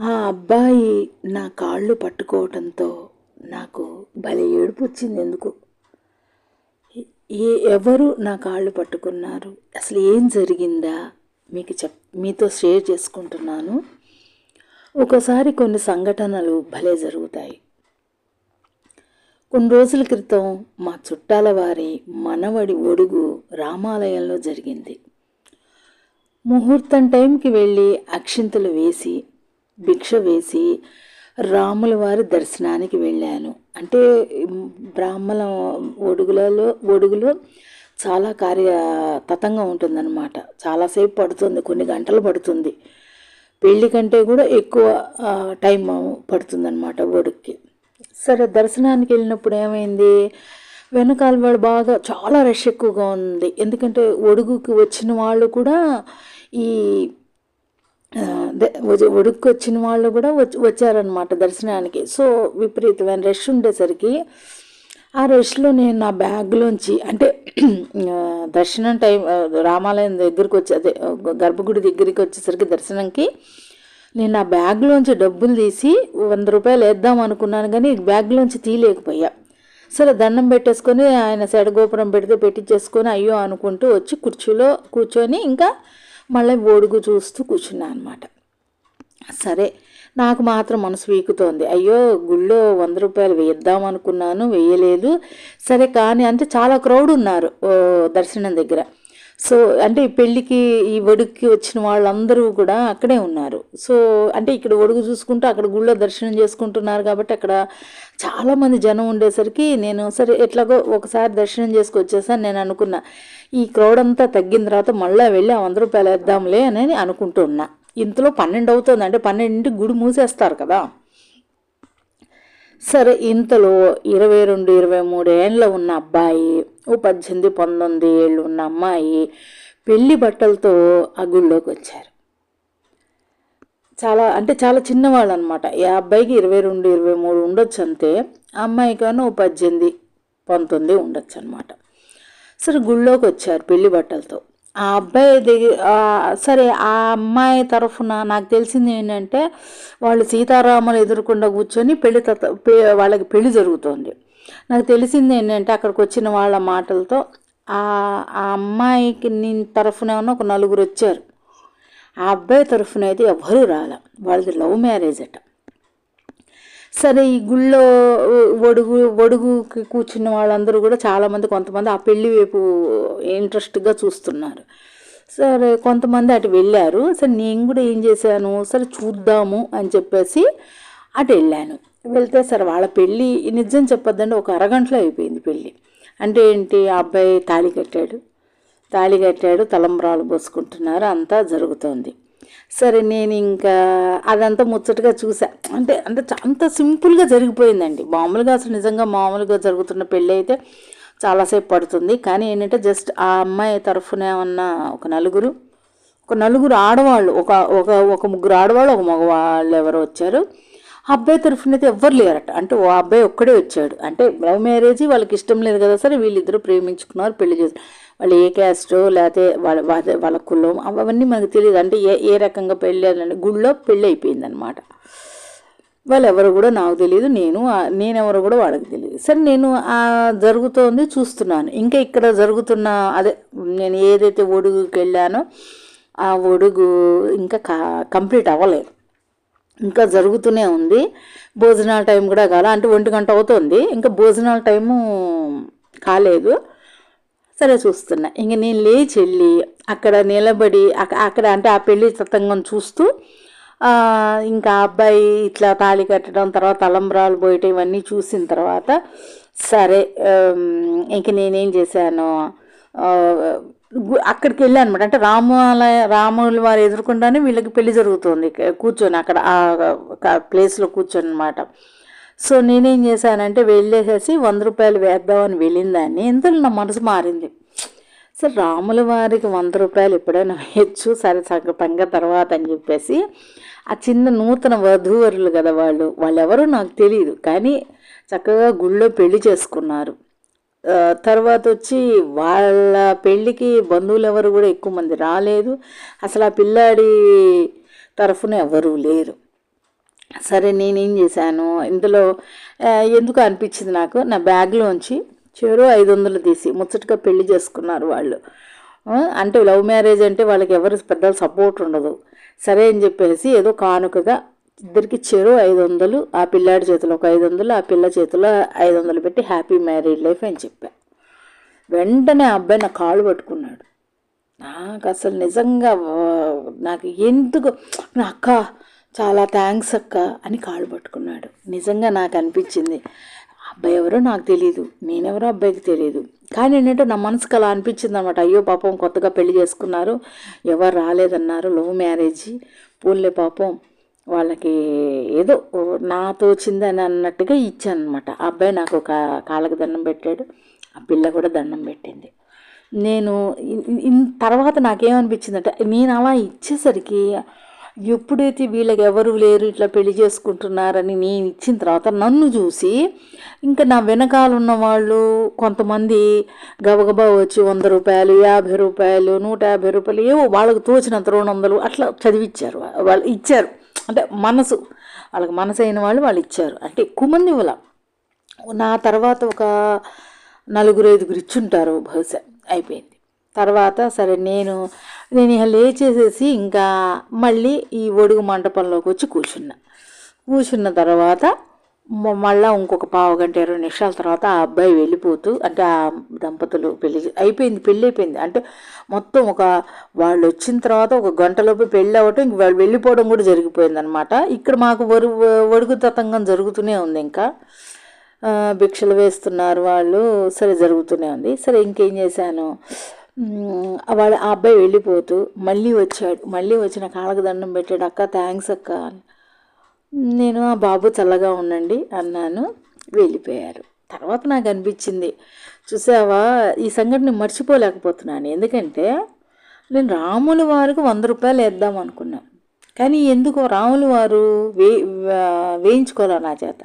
ఆ అబ్బాయి నా కాళ్ళు పట్టుకోవటంతో నాకు భలే ఏడుపు వచ్చింది ఎందుకు? ఏ ఎవరు నా కాళ్ళు పట్టుకున్నారు? అసలు ఏం జరిగిందా? మీకు చెప్ మీతో షేర్ చేసుకుంటున్నాను. ఒకసారి కొన్ని సంఘటనలు భలే జరుగుతాయి. కొన్ని రోజుల క్రితం మా చుట్టాల వారి మనవడి ఒడుగు రామాలయంలో జరిగింది. ముహూర్తం టైంకి వెళ్ళి అక్షింతలు వేసి భిక్ష వేసి రాముల వారి దర్శనానికి వెళ్ళాను. అంటే బ్రాహ్మణ ఒడుగులలో ఒడుగులో చాలా కార్య తతంగా ఉంటుందన్నమాట చాలాసేపు పడుతుంది కొన్ని గంటలు పడుతుంది. పెళ్ళి కంటే కూడా ఎక్కువ టైం పడుతుందన్నమాట ఒడుక్కి. సరే దర్శనానికి వెళ్ళినప్పుడు ఏమైంది? వెనకాల వాడు బాగా చాలా రష్ ఎక్కువగా ఉంది. ఎందుకంటే ఒడుగుకి వచ్చిన వాళ్ళు కూడా ఈ ఉడుక్కి వచ్చిన వాళ్ళు కూడా వచ్చి వచ్చారనమాట దర్శనానికి. సో విపరీతమైన రష్ ఉండేసరికి ఆ రష్లో నేను నా బ్యాగ్లోంచి అంటే దర్శనం టైం రామాలయం దగ్గరికి వచ్చి అదే గర్భగుడి దగ్గరికి వచ్చేసరికి దర్శనంకి నేను నా బ్యాగ్లోంచి డబ్బులు తీసి వంద రూపాయలు వేద్దాం అనుకున్నాను కానీ బ్యాగ్లోంచి తీయలేకపోయా. సరే దండం పెట్టేసుకొని ఆయన సెడగోపురం పెడితే పెట్టించేసుకొని అయ్యో అనుకుంటూ వచ్చి కుర్చీలో కూర్చొని ఇంకా మళ్ళీ ఒడుగు చూస్తూ కూర్చున్నాను అనమాట సరే నాకు మాత్రం మనసు వీకుతోంది. అయ్యో గుళ్ళో వంద రూపాయలు వేద్దాం అనుకున్నాను వేయలేదు. సరే కానీ అంటే చాలా క్రౌడ్ ఉన్నారు ఓ, దర్శనం దగ్గర. సో అంటే పెళ్ళికి ఈ ఒడుక్కి వచ్చిన వాళ్ళందరూ కూడా అక్కడే ఉన్నారు. సో అంటే ఇక్కడ ఒడుగు చూసుకుంటూ అక్కడ గుళ్ళో దర్శనం చేసుకుంటున్నారు కాబట్టి అక్కడ చాలామంది జనం ఉండేసరికి నేను సరే ఎట్లాగో ఒకసారి దర్శనం చేసుకొచ్చేసాను నేను అనుకున్నా. ఈ క్రౌడ్ అంతా తగ్గిన తర్వాత మళ్ళీ వెళ్ళి ఆ వంద రూపాయలు వేద్దాంలే అని అనుకుంటున్నా ఇంతలో పన్నెండు అవుతుంది. అంటే పన్నెండింటికి గుడి మూసేస్తారు కదా. సరే ఇంతలో ఇరవై రెండు ఇరవై మూడేళ్ళ ఉన్న అబ్బాయి ఓ పద్దెనిమిది పంతొమ్మిది ఏళ్ళు ఉన్న అమ్మాయి పెళ్ళి బట్టలతో ఆ గుళ్ళోకి వచ్చారు చాలా అంటే చాలా చిన్నవాళ్ళు అనమాట ఈ అబ్బాయికి ఇరవై రెండు ఇరవై మూడు ఉండొచ్చు అంతే. ఆ అమ్మాయికి పద్దెనిమిది పంతొమ్మిది ఉండొచ్చు అనమాట. సరే గుళ్ళోకి వచ్చారు పెళ్ళి బట్టలతో. ఆ అబ్బాయి దగ్గర సరే ఆ అమ్మాయి తరఫున నాకు తెలిసింది ఏంటంటే వాళ్ళు సీతారాములు ఎదుర్కొండ కూర్చొని పెళ్ళి తత వాళ్ళకి పెళ్ళి జరుగుతోంది. నాకు తెలిసింది ఏంటంటే అక్కడికి వచ్చిన వాళ్ళ మాటలతో ఆ ఆ అమ్మాయికి నేను తరఫున ఒక నలుగురు వచ్చారు. ఆ అబ్బాయి తరఫున అయితే ఎవరూ రాల. వాళ్ళది లవ్ మ్యారేజ్ అట సరే ఈ గుళ్ళో ఒడుగు ఒడుగుకి కూర్చున్న వాళ్ళందరూ కూడా చాలామంది కొంతమంది ఆ పెళ్ళి వైపు ఇంట్రెస్ట్గా చూస్తున్నారు. సరే కొంతమంది అటు వెళ్ళారు. సరే నేను కూడా ఏం చేశాను? సరే చూద్దాము అని చెప్పేసి అటు వెళ్ళాను. వెళ్తే సరే వాళ్ళ పెళ్ళి నిజం చెప్పొద్దంటే ఒక అరగంటలో అయిపోయింది పెళ్ళి అంటే ఏంటి? ఆ అబ్బాయి తాళి కట్టాడు. తాళి కట్టాడు తలంబ్రాలు పోసుకుంటున్నారు అంతా జరుగుతోంది. సరే నేను ఇంకా అదంతా ముచ్చటగా చూసా. అంటే అంటే చ- అంత సింపుల్గా జరిగిపోయిందండి. మామూలుగా అసలు నిజంగా మామూలుగా జరుగుతున్న పెళ్ళి అయితే చాలాసేపు పడుతుంది. కానీ ఏంటంటే జస్ట్ ఆ అమ్మాయి తరఫున ఏమన్నా ఒక నలుగురు ఒక నలుగురు ఆడవాళ్ళు ఒక ఒక ఒక ముగ్గురు ఆడవాళ్ళు ఒక మగవాళ్ళు ఎవరో వచ్చారు. ఆ అబ్బాయి తరఫున అయితే ఎవ్వరు లేరట. అంటే ఓ అబ్బాయి ఒక్కడే వచ్చాడు. అంటే లవ్ మ్యారేజ్ వాళ్ళకి ఇష్టం లేదు కదా సరే వీళ్ళిద్దరూ ప్రేమించుకున్నారు పెళ్ళి చేసి వాళ్ళు ఏ క్యాస్టో లేకపోతే వాళ్ళ వాళ్ళ కులం అవన్నీ మనకు తెలియదు. అంటే ఏ ఏ రకంగా పెళ్ళి అని గుళ్ళో పెళ్ళి అయిపోయిందనమాట వాళ్ళు ఎవరు కూడా నాకు తెలియదు నేను నేనెవరు కూడా వాళ్ళకి తెలియదు. సరే నేను జరుగుతోంది చూస్తున్నాను. ఇంకా ఇక్కడ జరుగుతున్న అదే నేను ఏదైతే ఒడుగుకి వెళ్ళానో ఆ ఒడుగు ఇంకా కంప్లీట్ అవ్వలేదు. ఇంకా జరుగుతూనే ఉంది. భోజనాల టైం కూడా కాల అంటే ఒంటి గంట అవుతుంది. ఇంకా భోజనాల టైము కాలేదు. సరే చూస్తున్నా. ఇంక నేను లేచి వెళ్ళి అక్కడ నిలబడి అక్కడ అంటే ఆ పెళ్ళి తతంగం చూస్తూ ఇంకా అబ్బాయి ఇట్లా తాళి కట్టడం తర్వాత తలంబ్రాలు పోయటం ఇవన్నీ చూసిన తర్వాత సరే ఇంక నేనేం చేశాను గు- అక్కడికి వెళ్ళాను అనమాట అంటే రామాలయ రాముల వారు ఎదుర్కొండానే వీళ్ళకి పెళ్ళి జరుగుతుంది. కూర్చొని అక్కడ ఆ ప్లేస్లో కూర్చొని అనమాట సో నేనేం చేశానంటే వెళ్ళేసేసి వంద రూపాయలు వేద్దామని వెళ్ళిందాన్ని. ఇంతలో నా మనసు మారింది. సో రాముల వారికి వంద రూపాయలు ఎప్పుడైనా వేయచ్చు సరే సంగతంగా తర్వాత అని చెప్పేసి ఆ చిన్న నూతన వధూవరులు కదా వాళ్ళు వాళ్ళెవరో నాకు తెలియదు కానీ చక్కగా గుళ్ళో పెళ్ళి చేసుకున్నారు. తర్వాత వచ్చి వాళ్ళ పెళ్ళికి బంధువులు ఎవరు కూడా ఎక్కువ మంది రాలేదు. అసలు ఆ పిల్లాడి తరఫున ఎవరు లేరు. సరే నేనేం చేశాను? ఇందులో ఎందుకు అనిపించింది నాకు? నా బ్యాగ్లోంచి చివరు ఐదు వందలు తీసి ముచ్చటగా పెళ్ళి చేసుకున్నారు వాళ్ళు. అంటే లవ్ మ్యారేజ్ అంటే వాళ్ళకి ఎవరు పెద్ద సపోర్ట్ ఉండదు. సరే అని చెప్పేసి ఏదో కానుకగా ఇద్దరికి చెరు ఐదు వందలు ఆ పిల్లాడి చేతిలో ఒక ఐదు వందలు ఆ పిల్ల చేతిలో ఐదు వందలు పెట్టి హ్యాపీ మ్యారీడ్ లైఫ్ అని చెప్పా. వెంటనే ఆ అబ్బాయి నా కాళ్ళు పట్టుకున్నాడు. నాకు అసలు నిజంగా నాకు ఎందుకు నా అక్క చాలా థ్యాంక్స్ అక్క అని కాళ్ళు పట్టుకున్నాడు. నిజంగా నాకు అనిపించింది. అబ్బాయి ఎవరో నాకు తెలియదు నేనెవరో అబ్బాయికి తెలియదు కానీ ఏంటంటే నా మనసుకు అలా అనిపించింది అనమాట అయ్యో పాపం కొత్తగా పెళ్ళి చేసుకున్నారు. ఎవరు రాలేదన్నారు. Love marriage. పూలే పాపం. వాళ్ళకి ఏదో నా తోచిందని అన్నట్టుగా ఇచ్చాను అనమాట ఆ అబ్బాయి నాకు ఒక కాళ్ళకి దండం పెట్టాడు. ఆ పిల్ల కూడా దండం పెట్టింది. నేను తర్వాత నాకేమనిపించిందంటే నేను అలా ఇచ్చేసరికి ఎప్పుడైతే వీళ్ళకి ఎవరు లేరు ఇట్లా పెళ్ళి చేసుకుంటున్నారని నేను ఇచ్చిన తర్వాత నన్ను చూసి ఇంకా నా వెనకాల ఉన్న వాళ్ళు కొంతమంది గబగబా వచ్చి వంద రూపాయలు యాభై రూపాయలు నూట యాభై రూపాయలు ఏవో వాళ్ళకి తోచినంత రెండు వందలు అట్లా చదివిచ్చారు. వాళ్ళు ఇచ్చారు. అంటే మనసు వాళ్ళకి మనసు అయిన వాళ్ళు వాళ్ళు ఇచ్చారు. అంటే ఎక్కువ మంది ఇవ్వాల. నా తర్వాత ఒక నలుగురు ఐదుగురు ఇచ్చుంటారు బహుశా. అయిపోయింది. తర్వాత సరే నేను నేను ఇక లేచేసేసి ఇంకా మళ్ళీ ఈ ఒడుగు మంటపంలోకి వచ్చి కూర్చున్నా. కూర్చున్న తర్వాత మళ్ళీ మళ్ళా ఇంకొక పావు గంట ఇరవై నిమిషాల తర్వాత ఆ అబ్బాయి వెళ్ళిపోతూ అంటే ఆ దంపతులు పెళ్ళి అయిపోయింది పెళ్ళి అయిపోయింది అంటే మొత్తం ఒక వాళ్ళు వచ్చిన తర్వాత ఒక గంటలోపు పెళ్ళి అవ్వటం ఇంక వాళ్ళు వెళ్ళిపోవడం కూడా జరిగిపోయింది అనమాట ఇక్కడ మాకు వరు ఒడుగు తతంగం జరుగుతూనే ఉంది ఇంకా. భిక్షలు వేస్తున్నారు వాళ్ళు సరే జరుగుతూనే ఉంది. సరే ఇంకేం చేశాను? వాడు వాళ్ళ ఆ అబ్బాయి వెళ్ళిపోతూ మళ్ళీ వచ్చాడు. మళ్ళీ వచ్చిన కాళ్ళకు దండం పెట్టాడు. అక్క థ్యాంక్స్ అక్క నేను ఆ బాబు చల్లగా ఉండండి అన్నాను. వెళ్ళిపోయారు. తర్వాత నాకు అనిపించింది చూసావా ఈ సంఘటన మర్చిపోలేకపోతున్నాను. ఎందుకంటే నేను రాముల వారికి వంద రూపాయలు వేద్దాం అనుకున్నాను. కానీ ఎందుకు రాముల వారు వే వేయించుకోవాలి నా చేత?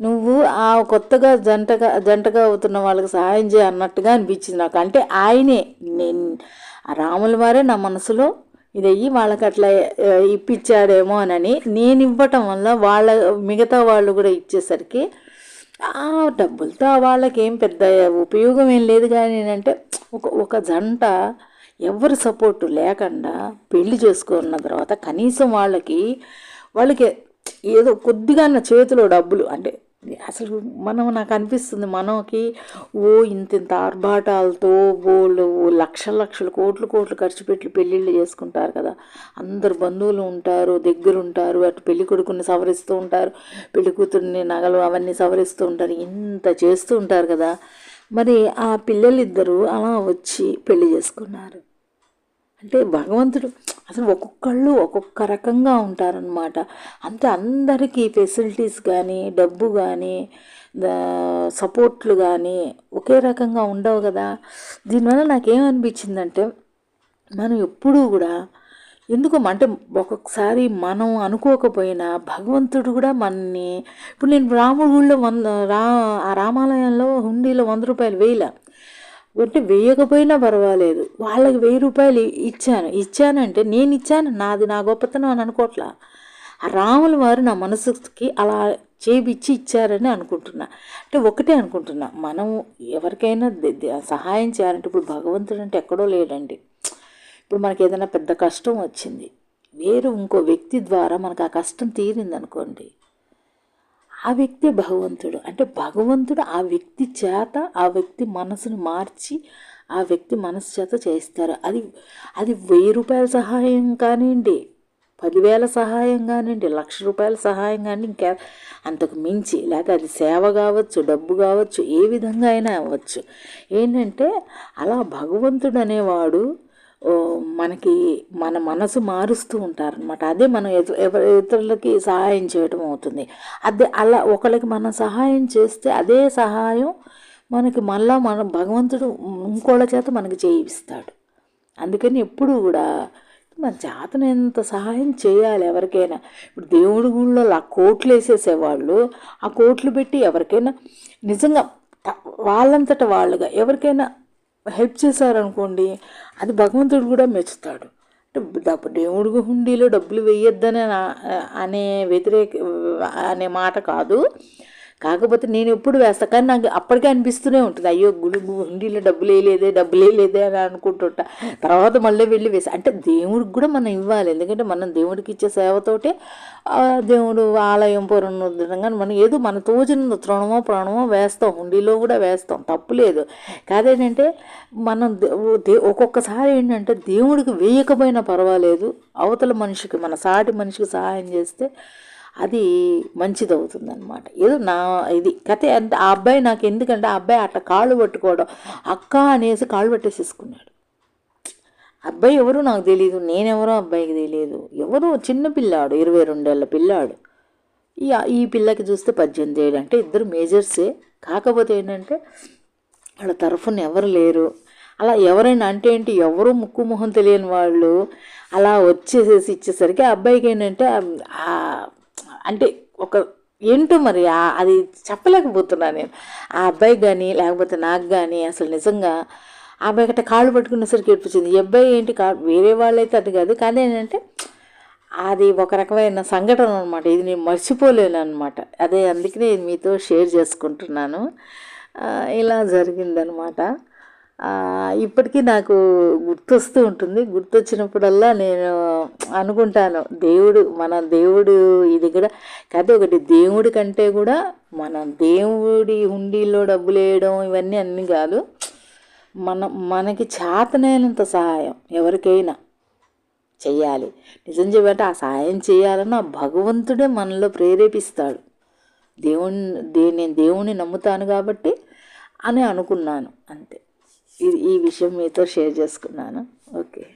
నువ్వు ఆ కొత్తగా జంటగా జంటగా అవుతున్న వాళ్ళకి సహాయం చేయ అన్నట్టుగా అనిపించింది నాకు. అంటే ఆయనే. నేను రాముల వారే నా మనసులో ఇదయ్యి వాళ్ళకి అట్లా ఇప్పించాడేమో అని నేను ఇవ్వటం వల్ల వాళ్ళ మిగతా వాళ్ళు కూడా ఇచ్చేసరికి ఆ డబ్బులతో వాళ్ళకి ఏం పెద్ద ఉపయోగం ఏం లేదు కానీ ఏంటంటే ఒక ఒక జంట ఎవరి సపోర్టు లేకుండా పెళ్ళి చేసుకున్న తర్వాత కనీసం వాళ్ళకి వాళ్ళకి ఏదో కొద్దిగా నా చేతిలో డబ్బులు అంటే అసలు మనం నాకు అనిపిస్తుంది మనకి ఓ ఇంత ఇంత ఆర్భాటాలతో వాళ్ళు ఓ లక్షల లక్షలు కోట్లు కోట్లు ఖర్చు పెట్టి పెళ్ళిళ్ళు చేసుకుంటారు కదా. అందరు బంధువులు ఉంటారు దగ్గర ఉంటారు అటు పెళ్ళి కొడుకుని సవరిస్తూ ఉంటారు పెళ్ళి కూతుర్ని నగలు అవన్నీ సవరిస్తూ ఉంటారు ఇంత చేస్తూ ఉంటారు కదా. మరి ఆ పిల్లలిద్దరూ అలా వచ్చి పెళ్ళి చేసుకున్నారు. అంటే భగవంతుడు అసలు ఒక్కొక్కళ్ళు ఒక్కొక్క రకంగా ఉంటారనమాట అంతే అందరికీ ఫెసిలిటీస్ కానీ డబ్బు కానీ సపోర్ట్లు కానీ ఒకే రకంగా ఉండవు కదా. దీనివల్ల నాకేమనిపించిందంటే మనం ఎప్పుడూ కూడా ఎందుకు అంటే ఒక్కొక్కసారి మనం అనుకోకపోయినా భగవంతుడు కూడా మనని ఇప్పుడు నేను రాముడి ఊళ్ళో వంద రా ఆ రామాలయంలో హుండీలో వంద రూపాయలు వేయలే. అంటే వేయకపోయినా పర్వాలేదు. వాళ్ళకి వెయ్యి రూపాయలు ఇచ్చాను. ఇచ్చానంటే నేను ఇచ్చాను. నాది నా గొప్పతనం అని అనుకోట్లా. రాముల వారు నా మనసుకి అలా చేపిచ్చి ఇచ్చారని అనుకుంటున్నా. అంటే ఒకటే అనుకుంటున్నా. మనం ఎవరికైనా సహాయం చేయాలంటే ఇప్పుడు భగవంతుడు అంటే ఎక్కడో లేడండి. ఇప్పుడు మనకి ఏదైనా పెద్ద కష్టం వచ్చింది. వేరు ఇంకో వ్యక్తి ద్వారా మనకు ఆ కష్టం తీరింది అనుకోండి ఆ వ్యక్తి భగవంతుడు. అంటే భగవంతుడు ఆ వ్యక్తి చేత ఆ వ్యక్తి మనసును మార్చి ఆ వ్యక్తి మనసు చేత చేస్తారు అది అది వెయ్యి రూపాయల సహాయం కానివ్వండి పదివేల సహాయం కానివ్వండి లక్ష రూపాయల సహాయం కానీ ఇంకా అంతకు మించి. లేకపోతే అది సేవ కావచ్చు డబ్బు కావచ్చు ఏ విధంగా అయినా అవ్వచ్చు. ఏంటంటే అలా భగవంతుడు అనేవాడు మనకి మన మనసు మారుస్తూ ఉంటారనమాట అదే మనం ఇతరులకి సహాయం చేయడం అవుతుంది. అదే అలా ఒకరికి మనం సహాయం చేస్తే అదే సహాయం మనకి మళ్ళా మన భగవంతుడు ఇంకోళ్ళ చేత మనకి చేయిస్తాడు. అందుకని ఎప్పుడు కూడా మన చేతను ఎంత సహాయం చేయాలి ఎవరికైనా. ఇప్పుడు దేవుడి గుళ్ళో ఆ కోట్లు వేసేసేవాళ్ళు ఆ కోట్లు పెట్టి ఎవరికైనా నిజంగా వాళ్ళంతట వాళ్ళుగా ఎవరికైనా హెల్ప్ చేశారనుకోండి అది భగవంతుడు కూడా మెచ్చుతాడు. డబ్బు దేవుడికి హుండీలో డబ్బులు వేయొద్దని అనే వ్యతిరేక అనే మాట కాదు. కాకపోతే నేను ఎప్పుడు వేస్తా కానీ నాకు అప్పటికే అనిపిస్తూనే ఉంటుంది. అయ్యో గుడి హుండీలో డబ్బులు వేయలేదే డబ్బులు వేయలేదే అని అనుకుంటుంటా. తర్వాత మళ్ళీ వెళ్ళి వేసి అంటే దేవుడికి కూడా మనం ఇవ్వాలి. ఎందుకంటే మనం దేవుడికి ఇచ్చే సేవతోటే దేవుడు ఆలయం పునరుద్ధరణగా మనం ఏదో మన తోచిన తృణమో ప్రాణమో వేస్తాం. హుండీలో కూడా వేస్తాం. తప్పులేదు కాదేంటంటే మనం దే- ఒక్కొక్కసారి ఏంటంటే దేవుడికి వేయకపోయినా పర్వాలేదు. అవతల మనిషికి మన సాటి మనిషికి సహాయం చేస్తే అది మంచిది అవుతుంది అనమాట ఏదో నా ఇది కథ అంటే ఆ అబ్బాయి నాకు ఎందుకంటే ఆ అబ్బాయి అట్లా కాళ్ళు పట్టుకోవడం అక్క అనేసి కాళ్ళు పట్టేసేసుకున్నాడు. అబ్బాయి ఎవరు నాకు తెలియదు నేనెవరో అబ్బాయికి తెలియదు ఎవరు చిన్న పిల్లాడు ఇరవై రెండేళ్ళ పిల్లాడు. ఈ ఈ పిల్లకి చూస్తే పద్దెనిమిది ఏళ్ళు. అంటే ఇద్దరు మేజర్సే. కాకపోతే ఏంటంటే వాళ్ళ తరఫున ఎవరు లేరు. అలా ఎవరైనా అంటే ఏంటి ఎవరు ముక్కు మొహం తెలియని వాళ్ళు అలా వచ్చేసేసి ఇచ్చేసరికి ఆ అబ్బాయికి ఏంటంటే అంటే ఒక ఏంటో మరి అది చెప్పలేకపోతున్నాను నేను. ఆ అబ్బాయికి కానీ లేకపోతే నాకు కానీ అసలు నిజంగా ఆ అబ్బాయి గట్ట కాళ్ళు పట్టుకునేసరికి ఏడిపించింది. ఈ అబ్బాయి ఏంటి కా వేరే వాళ్ళైతే అది కాదు. కానీ ఏంటంటే అది ఒక రకమైన సంఘటన అనమాట ఇది నేను మర్చిపోలేను అనమాట అదే అందుకనే ఇది మీతో షేర్ చేసుకుంటున్నాను. ఇలా జరిగిందనమాట ఇప్పటికీ నాకు గుర్తొస్తూ ఉంటుంది. గుర్తొచ్చినప్పుడల్లా నేను అనుకుంటాను దేవుడు మన దేవుడు ఇది కూడా కాదు ఒకటి దేవుడి కంటే కూడా మన దేవుడి హుండీలో డబ్బులు వేయడం ఇవన్నీ అన్నీ కాదు. మన మనకి చేతనైనంత సహాయం ఎవరికైనా చెయ్యాలి. నిజం చెప్పంటే ఆ సహాయం చేయాలని ఆ భగవంతుడే మనలో ప్రేరేపిస్తాడు. దేవుని దే నేను దేవుణ్ణి నమ్ముతాను కాబట్టి అని అనుకున్నాను అంతే. ఈ విషయం మీతో షేర్ చేసుకున్నాను. ఓకే.